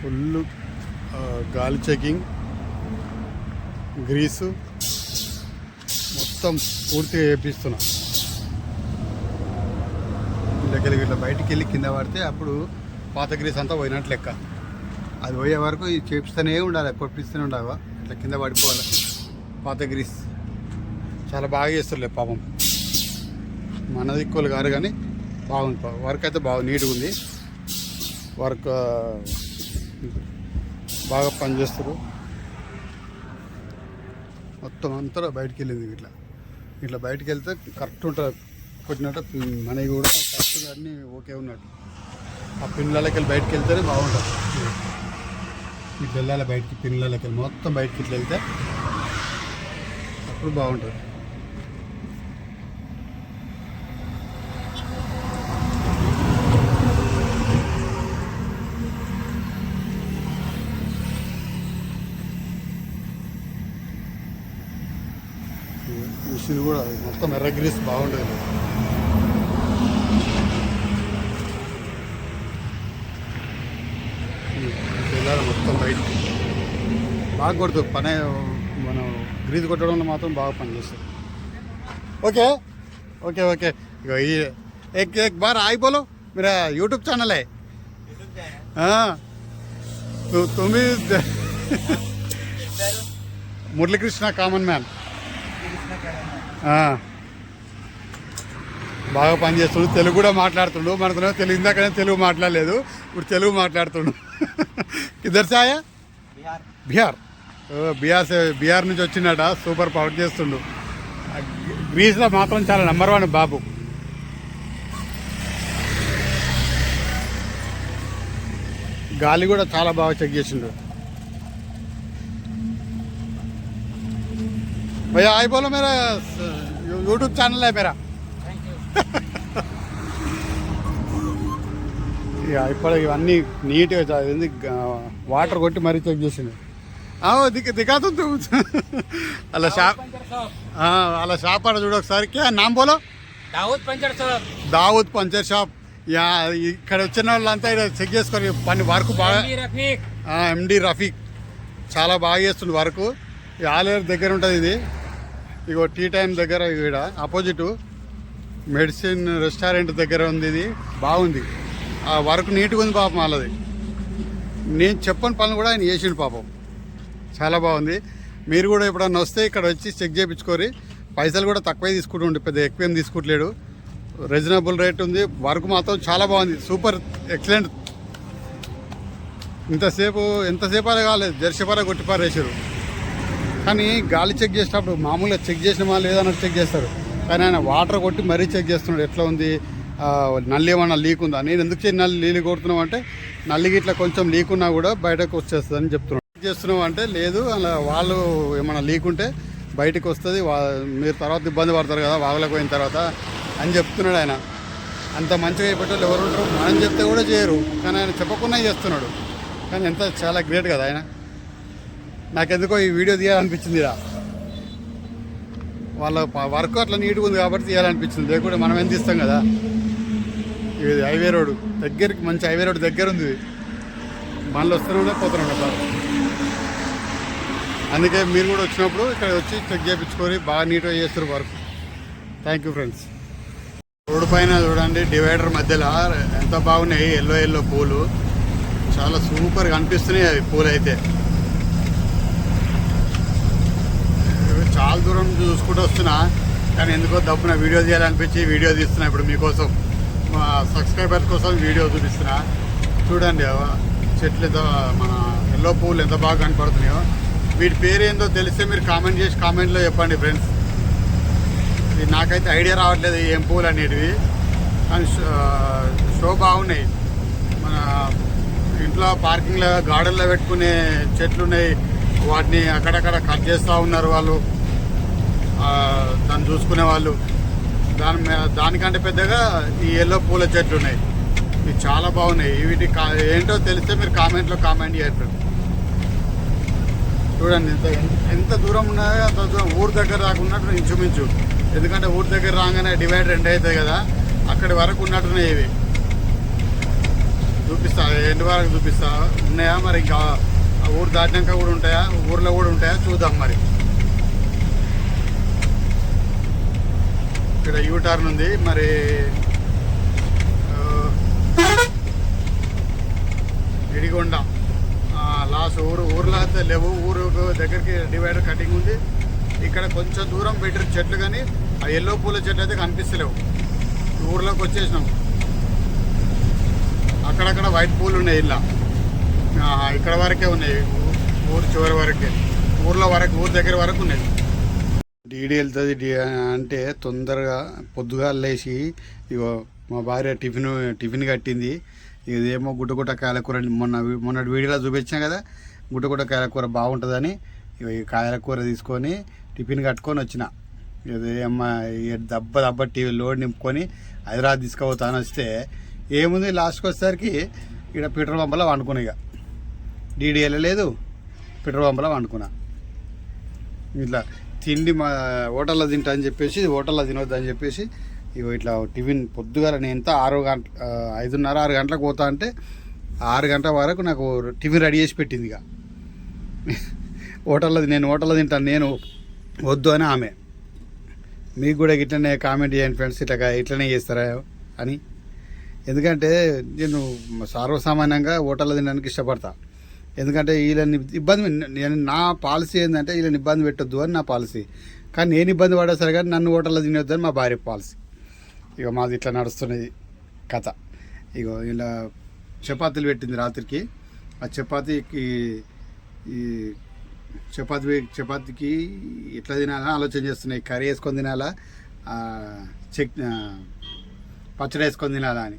Full గాలి checking Greece మొత్తం పూర్తిగా వేపిస్తున్నా దగ్గర ఇట్లా బయటికి వెళ్ళి కింద పడితే అప్పుడు పాత గ్రీస్ అంతా పోయినట్లు లెక్క. అది పోయే వరకు ఇది చేపిస్తూనే ఉండాలి కొట్టిస్తూనే ఉండాలి. ఇట్లా కింద పడిపోవాలి. పాత గ్రీస్. చాలా బాగా చేస్తుర్లే పాపం. మన దిక్కులు కాదు కానీ బాగుంది. వర్క్ అయితే బాగా నీట్గా ఉంది. వర్క్ బాగా పనిచేస్తారు. మొత్తం అంతా బయటికి వెళ్ళింది ఇట్లా. ఇట్లా బయటికి వెళ్తే కరెక్ట్ ఉంటుంది. కొట్టినట్టు మనవి కూడా కరెక్ట్గా అన్నీ ఓకే ఉన్నట్టు. ఆ పిన్లకి వెళ్ళి బయటికి వెళ్తేనే బాగుంటుంది. ఇట్లా వెళ్ళాలి బయటికి పిన్లకి వెళ్ళి మొత్తం బయటికి ఇట్లా వెళ్తే అప్పుడు బాగుంటుంది. మిషన్ కూడా మొత్తం ఎర్ర గ్రీస్ బాగుంటుంది వెళ్ళాలి మొత్తం బయటికి బాగా కొడుతుంది పని మనం గ్రీజ్ కొట్టడంలో మాత్రం బాగా పనిచేస్తుంది ఓకే ఓకే ఓకే ఇగో ఈ एक एक बार आई बोलो मेरा यूट्यूब चैनल है हाँ तो బాగా పనిచేస్తుండు తెలుగు కూడా మాట్లాడుతుండు. మనతో తెలుగు ఇందాకనే తెలుగు మాట్లాడలేదు ఇప్పుడు తెలుగు మాట్లాడుతుండు. ఇద్దరు సాయ? బీహార్. బీఆర్ బీహార్ నుంచి వచ్చిండట సూపర్ పవర్ చేస్తుండు. గ్రీస్లో మాత్రం చాలా నెంబర్ వన్ బాబు. గాలి కూడా చాలా బాగా చెక్ చేసిండు. भैया आई बोलो मेरा यूट्यूब चैनल है मेरा थैंक यू ఇక ఇప్పుడు ఇవన్నీ నీట్గా చదివింది వాటర్ కొట్టి మరీ చెక్ చేసింది ఆ, దిగ దిగాతుంది అలా షాప్ पंचर शॉप ఆ, అలా షాప్ ఆడ చూడు ఒకసారి క్యా నామ్ బోలో Dawood puncture shop Dawood puncture shop yeah ఇక్కడ వచ్చిన వాళ్ళంతా ఇక్కడ చెక్ చేసుకొని పని వర్క్ బాగా एमडी रफीक ఎండి రఫీక్ చాలా బాగా చేస్తుంది వర్క్ ఈ ఆలేరు దగ్గర ఉంటుంది ఇది ఇగో టీ టైం దగ్గర ఇక్కడ ఆపోజిట్ మెడిసిన్ రెస్టారెంట్ దగ్గర ఉంది ఇది. బాగుంది. ఆ వర్క్ నీట్గా ఉంది పాపం వాళ్ళది. నేను చెప్పని పనులు కూడా ఆయన చేసిండు పాపం. చాలా బాగుంది. మీరు కూడా ఎప్పుడన్నా వస్తే ఇక్కడ వచ్చి చెక్ చేయించుకోరి పైసలు కూడా తక్కువే తీసుకుంటుండే పెద్ద ఎక్కువ ఏం తీసుకుంటలేడు. రీజనబుల్ రేట్ ఉంది. వర్క్ మాత్రం చాలా బాగుంది. సూపర్ ఎక్సలెంట్ ఇంతసేపు ఎంతసేపు అలా కాలేదు. జెర్సీపార కొట్టిపారేసారు కానీ గాలి చెక్ చేసినప్పుడు మామూలుగా చెక్ చేసినమా లేదన్నట్టు చెక్ చేస్తారు. కానీ ఆయన వాటర్ కొట్టి మరీ చెక్ చేస్తున్నాడు. ఎట్లా ఉంది? నల్లి ఏమన్నా లీక్ ఉందా? నేను ఎందుకు చెయ్యి నల్లి నీళ్ళు కొడుతున్నాం అంటే నల్లికి ఇట్లా కొంచెం లీక్ ఉన్నా కూడా బయటకు వచ్చేస్తుంది అని చెప్తున్నాడు. చెక్ చేస్తున్నాం అంటే లేదు అలా వాళ్ళు ఏమైనా లీక్ ఉంటే బయటకు వస్తుంది. మీరు తర్వాత ఇబ్బంది పడతారు కదా వాగులకు పోయిన తర్వాత అని చెప్తున్నాడు ఆయన. అంత మంచిగా అయిపోయేటోళ్ళు ఎవరు ఉంటారు? మనం చెప్తే కూడా చేయరు. కానీ ఆయన చెప్పకుండా చేస్తున్నాడు. కానీ ఎంత చాలా గ్రేట్ కదా ఆయన. నాకెందుకో ఈ వీడియో తీయాలనిపించింది ఇలా వాళ్ళ వర్క్ అట్లా నీట్గా ఉంది కాబట్టి తీయాలనిపించింది. లేకుంటే మనం ఏం తీస్తాం కదా? ఇది హైవే రోడ్ దగ్గరికి మంచి హైవే రోడ్ దగ్గర ఉంది మనలో వస్తున్నా వస్తూనే ఉన్నాయి అందుకే మీరు కూడా వచ్చినప్పుడు ఇక్కడ వచ్చి చెక్ చేయించుకొని బాగా నీట్గా చేస్తారు work. Thank you friends road పైన చూడండి డివైడర్ మధ్యలో ఎంత బాగున్నాయి. ఎల్లో ఎల్లో పూలు. చాలా సూపర్గా అనిపిస్తున్నాయి అవి పూలు అయితే చాలా దూరం నుంచి చూసుకుంటూ వస్తున్నా కానీ ఎందుకో దప్పున వీడియో తీయాలనిపించి వీడియో తీస్తున్నా ఇప్పుడు మీకోసం. మా సబ్స్క్రైబర్స్ కోసం వీడియో చూపిస్తున్నా. చూడండి చెట్లు ఎంత మన ఎల్లో పువ్వులు ఎంత బాగా కనపడుతున్నాయో. వీటి పేరు ఏందో తెలిస్తే మీరు కామెంట్ చేసి కామెంట్లో చెప్పండి ఫ్రెండ్స్. ఇది నాకైతే ఐడియా రావట్లేదు ఏం పువ్వులు అనేటివి. కానీ షో- బాగున్నాయి. మన ఇంట్లో పార్కింగ్లో గార్డెన్లో పెట్టుకునే చెట్లు ఉన్నాయి వాటిని అక్కడక్కడ కట్ చేస్తూ ఉన్నారు వాళ్ళు. దాన్ని చూసుకునే వాళ్ళు. దాని దానికంటే పెద్దగా ఈ ఎల్లో పూల చెట్లు ఉన్నాయి. ఇవి చాలా బాగున్నాయి. వీటి కా- ఏంటో తెలిస్తే మీరు కామెంట్లో కామెంట్ చేయండి. చూడండి ఎంత ఎంత దూరం ఉన్నాయో అంత దూరం. ఊరు దగ్గర దాకా ఉన్నట్టు ఇంచుమించు. ఎందుకంటే ఊరు దగ్గర రాగానే డివైడ్ రెండు అవుతాయి కదా. అక్కడి వరకు ఉన్నట్టున్నాయి ఇవి. చూపిస్తా ఎండు వరకు చూపిస్తా. ఉన్నాయా మరి ఇంకా? ఊరు దాటినాక కూడా ఉంటాయా? ఊర్లో కూడా ఉంటాయా? చూద్దాం మరి. ఇక్కడ యూ టర్న్ ఉంది. మరి ఆ, ఇడిగొండ. లాస్ట్ ఊరు ఊర్లో అయితే లేవు. ఊరు దగ్గరికి డివైడర్ కటింగ్ ఉంది. ఇక్కడ కొంచెం దూరం పెట్టిన చెట్లు కానీ ఆ ఎల్లో పూల చెట్లు అయితే కనిపిస్తలేవు. ఊర్లోకి వచ్చేసినాం. అక్కడక్కడ వైట్ పూలు ఉన్నాయి ఇలా. ఇక్కడ వరకే ఉన్నాయి. ఊరు చివరి వరకే. ఊర్లో వరకు ఊరు దగ్గర వరకు ఉన్నాయి. డీడీ వెళ్తుంది డి అంటే తొందరగా పొద్దుగా లేచి ఇగో మా భార్య టిఫిన్ టిఫిన్ కట్టింది. ఇదేమో గుట్టగుట్ట కాయలకూర మొన్న మొన్నటి వీడియోలో చూపించాం కదా గుట్టగుట్ట కాయలకూర బాగుంటుందని. ఇగో ఈ కాయలకూర తీసుకొని టిఫిన్ కట్టుకొని వచ్చిన. ఇది అమ్మ ఈ దెబ్బ దెబ్బ టీవీ లోడ్ నింపుకొని హైదరాబాద్ తీసుకుపోతాను వస్తే ఏముంది లాస్ట్కి వచ్చేసరికి ఇక్కడ పెట్రోల్ పంపలో వండుకున్నా ఇక డీడీ వెళ్ళలేదు పెట్రోల్ పంపలో వండుకున్నా. ఇట్లా తిండి మా హోటల్లో తింటా అని చెప్పేసి హోటల్లో తినొద్దు అని చెప్పేసి ఇగో ఇట్లా టిఫిన్ పొద్దుగాల నేను ఎంత ఆరు గంట ఐదున్నర ఆరు గంటలకు పోతా అంటే ఆరు గంటల వరకు నాకు టిఫిన్ రెడీ చేసి పెట్టింది ఇక. హోటల్లో నేను హోటల్లో తింటాను నేను వద్దు అని ఆమె. మీకు కూడా ఇట్లనే కామెంట్ చేయండి ఫ్రెండ్స్ ఇట్లా ఇట్లనే చేస్తారా అని. ఎందుకంటే నేను సర్వసామాన్యంగా హోటల్లో తినడానికి ఇష్టపడతా. ఎందుకంటే వీళ్ళని ఇబ్బంది నేను నా పాలసీ ఏంటంటే వీళ్ళని ఇబ్బంది పెట్టొద్దు అని నా పాలసీ. కానీ నేను ఇబ్బంది పడా సరే కానీ నన్ను హోటల్లో తినొద్దు అని మా భార్య పాలసీ. ఇక మాది ఇట్లా నడుస్తున్నది కథ. ఇగో ఇలా చపాతీలు పెట్టింది రాత్రికి. ఆ చపాతీకి ఈ చపాతి చపాతీకి ఎట్లా తినాలని ఆలోచన చేస్తున్నాయి కర్రీ వేసుకొని తినాలా చెక్ పచ్చడి వేసుకొని తినాలా అని.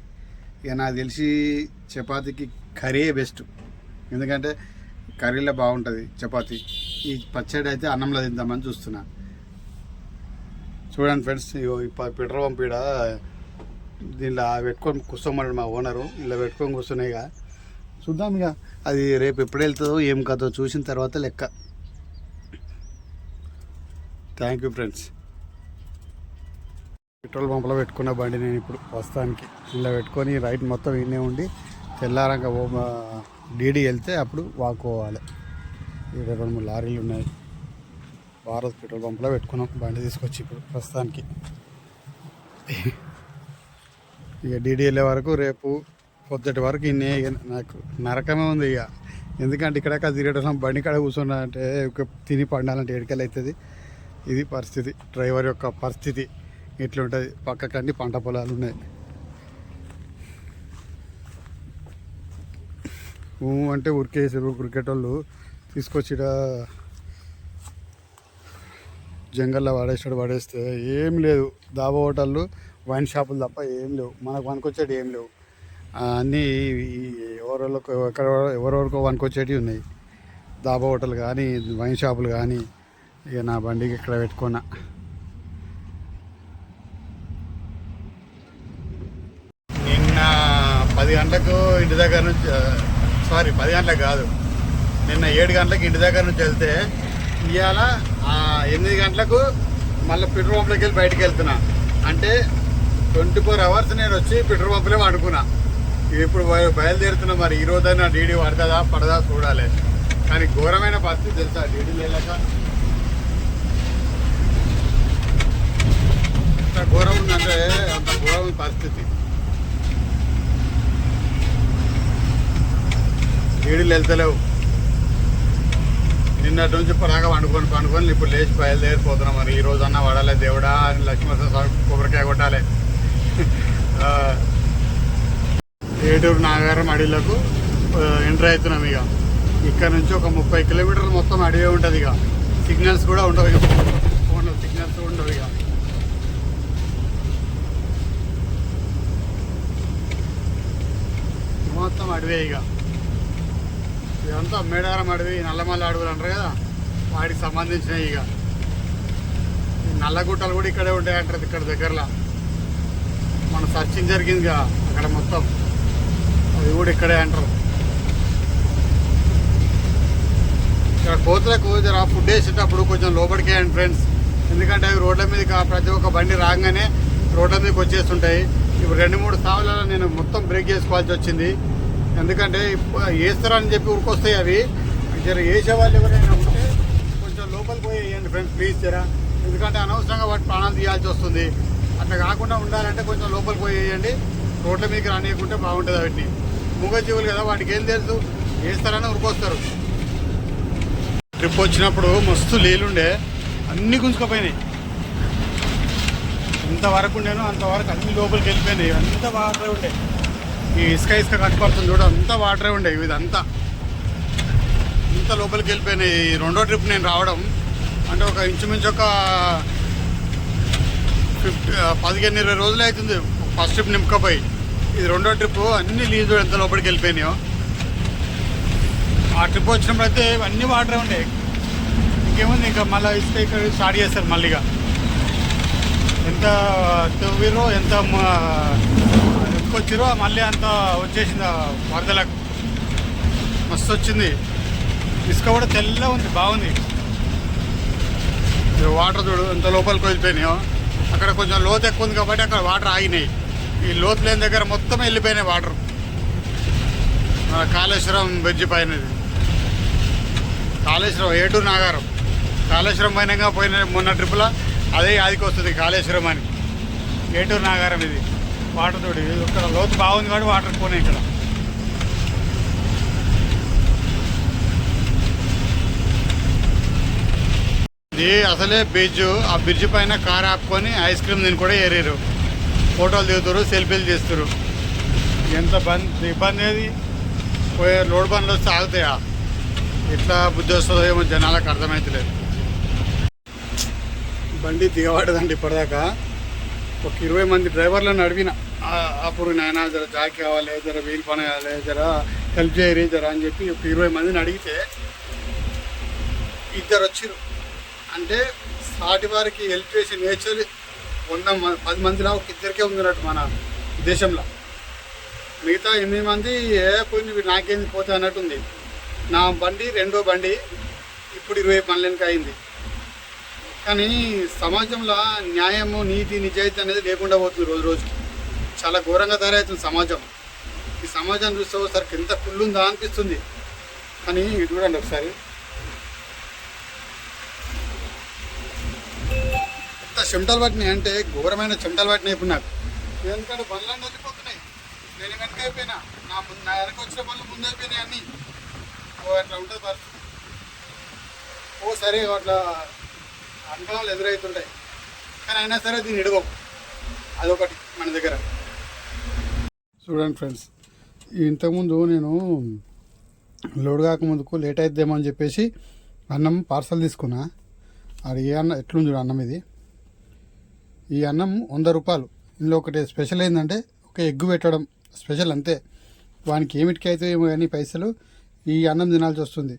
ఇక నాకు తెలిసి చపాతీకి కర్రీ బెస్ట్. ఎందుకంటే కర్రీలో బాగుంటుంది చపాతి. ఈ పచ్చడి అయితే అన్నంలో తిందామని చూస్తున్నా. చూడండి ఫ్రెండ్స్ ఇగో ఈ పెట్రోల్ పంప్ ఈడ దీనిలో పెట్టుకొని కూర్చోమన్నాడు మా ఓనరు. ఇలా పెట్టుకొని కూర్చున్నాయి ఇక చూద్దాం ఇక అది రేపు ఎప్పుడు వెళ్తుందో ఏం కదో చూసిన తర్వాత లెక్క. థ్యాంక్ యూ ఫ్రెండ్స్ పెట్రోల్ పంపులో పెట్టుకున్న బండి నేను ఇప్పుడు ప్రస్తుతానికి ఇలా పెట్టుకొని రైట్ మొత్తం ఇన్నే ఉండి తెల్లారంగా ఓ డీడీ వెళ్తే అప్పుడు వాక్కోవాలి ఇక్కడ రెండు మూడు లారీలు ఉన్నాయి. భారత్ పెట్రోల్ పంప్లో పెట్టుకున్నాం. బండి తీసుకొచ్చి ఇప్పుడు ప్రస్తుతానికి. ఇక డీడీ వెళ్ళే వరకు రేపు పొద్దుటి వరకు ఇన్నే నాకు నరకమే ఉంది ఇక. ఎందుకంటే ఇక్కడ తిరిగేటం బండి కాడ కూర్చున్నా అంటే తిని పండాలంటే ఎడికెళ్ళి అవుతుంది ఇది పరిస్థితి. డ్రైవర్ యొక్క పరిస్థితి ఇట్లుంటుంది. పక్కకండి పంట పొలాలు ఉన్నాయి. ఊ అంటే ఉరికేసారు క్రికెట్ తీసుకొచ్చి జంగల్లో వాడేసాడు వాడేస్తే ఏం లేదు. దాబా హోటళ్ళు వైన్ షాపులు తప్ప ఏం లేవు. మనకు వనుకొచ్చేటి ఏం లేవు. అన్నీ ఈ ఎవరెవరికి ఎక్కడ ఎవరెవరికో వనుకొచ్చేటివి ఉన్నాయి. దాబా హోటల్ కానీ వైన్ షాపులు కానీ ఇక నా బండికి ఇక్కడ పెట్టుకున్నా. నిన్న పది గంటలకు ఇంటి దగ్గర నుంచి సారీ పది గంటలకు కాదు. నిన్న ఏడు గంటలకు ఇంటి దగ్గర నుంచి వెళ్తే ఇవాళ ఎనిమిది గంటలకు మళ్ళీ పెట్రోల్ పంప్లోకి వెళ్ళి బయటకు వెళ్తున్నా. అంటే ట్వంటీ ఫోర్ అవర్స్ నేను వచ్చి పెట్రోల్ పంపులే వాడుకున్నా. ఇప్పుడు బయ- బయలుదేరుతున్నా మరి ఈ రోజైనా డీడీ పడుతుందా పడదా చూడాలి. కానీ ఘోరమైన పరిస్థితి తెలుసా? డీడీ లేక? ఎంత ఘోరం ఉందంటే అంత ఘోరమైన పరిస్థితి. డీడీలు వెళ్తలేవు. నిన్నటి నుంచి పరాగా వండుకొని పండుకొని ఇప్పుడు లేచి బయలుదేరిపోతున్నాం మరి. ఈ రోజు అన్న వాడాలి దేవుడా అని లక్ష్మణ స్వామి కొబ్బరికాయ కొట్టాలి. ఏటూరు నాగారం అడవులకు ఎంటర్ అవుతున్నాం ఇక. ఇక్కడ నుంచి ఒక ముప్పై కిలోమీటర్లు మొత్తం అడవి ఉంటుంది ఇక. సిగ్నల్స్ కూడా ఉండవు ఇక. ఫోన్లో సిగ్నల్స్ కూడా ఉండవు ఇక. మొత్తం అడవే ఇక. ఇదంతా మేడారం అడవి నల్లమల్ల అడవులు అంటారు కదా వాటికి సంబంధించినవి ఇక. ఈ నల్లగుట్టలు కూడా ఇక్కడే ఉంటాయి అంటారు ఇక్కడ దగ్గరలో. మన సర్చింగ్ జరిగింది కదా అక్కడ మొత్తం. అది కూడా ఇక్కడే అంటారు. ఇక్కడ కోతులకు జర ఫుడ్ వేసేటప్పుడు కొంచెం లోపలికి అండి ఫ్రెండ్స్ ఎందుకంటే అవి రోడ్ల మీద ప్రతి ఒక్క బండి రాగానే రోడ్ల మీదకి వచ్చేస్తుంటాయి. ఇప్పుడు రెండు మూడు సార్లు నేను మొత్తం బ్రేక్ చేసుకోవాల్సి వచ్చింది. ఎందుకంటే వేస్తారని చెప్పి ఉరికొస్తాయి అవి? జర వేసే వాళ్ళు ఎవరైనా ఉంటే కొంచెం లోపలికి పోయి వేయండి ఫ్రెండ్స్ ప్లీజ్ జరా. ఎందుకంటే అనవసరంగా వాటి ప్రాణాలు తీయాల్సి వస్తుంది. అట్లా కాకుండా ఉండాలంటే కొంచెం లోపలికి పోయి వేయండి. రోడ్ల మీకు రానియకుంటే బాగుంటుంది వాటిని మూగజీవులు కదా వాటికి ఏం తెలుసు? వేస్తారని ఉరికొస్తారు? ట్రిప్ వచ్చినప్పుడు మస్తు నీళ్ళుండే అన్నీ గుంజుకుపోయినాయి. ఎంతవరకు ఉండేనో అంతవరకు అన్ని లోపలికి వెళ్ళిపోయినాయి. అంత బాగా ఉండే. ఈ ఇసుక ఇసుక కట్టుపడుతుంది చూడ అంతా వాటరే ఉండే ఇదంతా. ఇంత లోపలికి వెళ్ళిపోయినాయి. ఈ రెండో ట్రిప్ నేను రావడం అంటే ఒక ఇంచుమించు ఒక ఫిఫ్టీ పదిహేను ఇరవై రోజులు అవుతుంది ఫస్ట్ ట్రిప్ నింపుకపోయి. ఇది రెండో ట్రిప్ అన్ని లీజు ఎంత లోపలికి వెళ్ళిపోయినాయో. ఆ ట్రిప్ వచ్చినప్పుడు అయితే అన్ని వాటరే ఉండే. ఇంకేముంది ఇంకా మళ్ళీ ఇసుక ఇక్కడ స్టార్ట్ చేస్తారు మళ్ళీగా. ఎంత తవ్విరో ఎంత ఎత్తుకొచ్చిరో మళ్ళీ అంత వచ్చేసింది వరదలకు? మస్తు వచ్చింది ఇసుక కూడా తెల్ల ఉంది బాగుంది. ఇది వాటర్ చూడు ఎంత లోపలికి వెళ్ళిపోయినాయో. అక్కడ కొంచెం లోతు ఎక్కువ ఉంది కాబట్టి అక్కడ వాటర్ ఆగినాయి. ఈ లోతు లేని దగ్గర మొత్తం వెళ్ళిపోయినాయి వాటర్. కాళేశ్వరం బ్రిడ్జ్ పైన కాళేశ్వరం ఏటూరు నాగారం. కాళేశ్వరం పైన పోయిన మొన్న ట్రిప్లో అదే ఆదికి వస్తుంది కాళేశ్వరం అని. ఏటూరు నాగారం ఇది. వాటర్ తోటి ఇక్కడ లోతు బాగుంది కాబట్టి వాటర్ పోయినాయి ఇక్కడ. ఇది అసలే బ్రిడ్జ్ ఆ బ్రిడ్జ్ పైన కార్ ఆపుకొని ఐస్ క్రీమ్ దీన్ని కూడా ఏరారు. ఫోటోలు దిగుతారు సెల్ఫీలు తీస్తారు. ఎంత బంద్ ఇబ్బంది ఏది? పోయే లోడ్ బండ్లు వస్తే ఆగుతాయా ఎట్లా బుద్ధి వస్తుందో ఏమో జనాలకు అర్థమవుతలేదు బండి దిగబడదండి ఇప్పటిదాకా. ఒక ఇరవై మంది డ్రైవర్లను అడిగిన అప్పుడు నాయన జర జాక్ కావాలి జర వీలు పని కావాలి జర హెల్ప్ చేయరు జర అని చెప్పి ఒక ఇరవై మందిని అడిగితే ఇద్దరు వచ్చిరు అంటే సాటి వారికి హెల్ప్ చేసే నేచర్ వంద పది మందిలో ఒక ఇద్దరికే ఉందన్నట్టు మన దేశంలో. మిగతా ఎనిమిది మంది ఏ పోయింది నాకేంది పోతే అన్నట్టుంది నా బండి రెండో బండి ఇప్పుడు ఇరవై పనులకి అయింది. కానీ సమాజంలో న్యాయము నీతి నిజాయితీ అనేది లేకుండా పోతుంది రోజు రోజుకి. చాలా ఘోరంగా తయారవుతుంది సమాజం. ఈ సమాజం చూస్తే ఒకసారి ఎంత కుళ్ళుందా అనిపిస్తుంది. కానీ చూడండి ఒకసారి. ఎంత చెమటలు పట్టినాయి అంటే ఘోరమైన చెమటలు పట్టినాయి ఇప్పుడు నాకు. ఎందుకంటే బండ్లన్నీ వెళ్ళిపోతున్నాయి నేను వెనక అయిపోయినా. నా ముందు నా వెనక వచ్చిన పనులు ముందు అయిపోయినాయి అన్నీ. ఓ అట్లా ఉంటుంది పరిస్థితి. ఓ సరే అట్లా అనుభవాలు ఎదురవుతుంటాయి కానీ అయినా సరే దీన్ని ఇడవం అదొకటి మన దగ్గర. చూడండి ఫ్రెండ్స్ ఇంతకుముందు నేను లోడ్ కాకముందుకు లేట్ అవుతుందేమో అని చెప్పేసి అన్నం పార్సల్ తీసుకున్నా. అది ఏ అన్నం ఎట్లుంది చూడు అన్నం ఇది? ఈ అన్నం వంద రూపాయలు. ఇందులో ఒకటి స్పెషల్ ఏంటంటే ఒక ఎగ్గు పెట్టడం స్పెషల్ అంతే. వానికి ఏమిటికి అయితే ఏమో కానీ పైసలు ఈ అన్నం తినాల్సి వస్తుంది.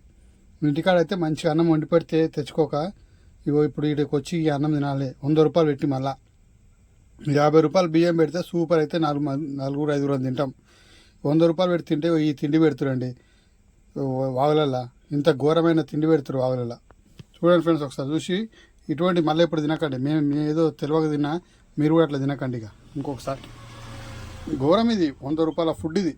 ఇంటికాడైతే మంచిగా మంచి అన్నం వండి పెడితే తెచ్చుకోక ఇగో ఇప్పుడు ఇక్కడికి వచ్చి ఈ అన్నం తినాలి. వంద రూపాయలు పెట్టి మళ్ళా. యాభై రూపాయలు బియ్యం పెడితే సూపర్ అయితే నాలుగు నలుగురు ఐదుగురు తింటాం. వంద రూపాయలు పెట్టి తింటే ఈ తిండి పెడుతురండి. వాగులల్లా ఇంత ఘోరమైన తిండి పెడతారు వాగులల్లా చూడండి ఫ్రెండ్స్ ఒకసారి చూసి. ఇటువంటి మళ్ళీ ఇప్పుడు తినకండి. మేము మేము ఏదో తెలియక తిన్నా మీరు కూడా అట్లా తినకండి ఇక. ఇంకొకసారి. ఘోరం ఇది. వంద రూపాయల ఫుడ్ ఇది.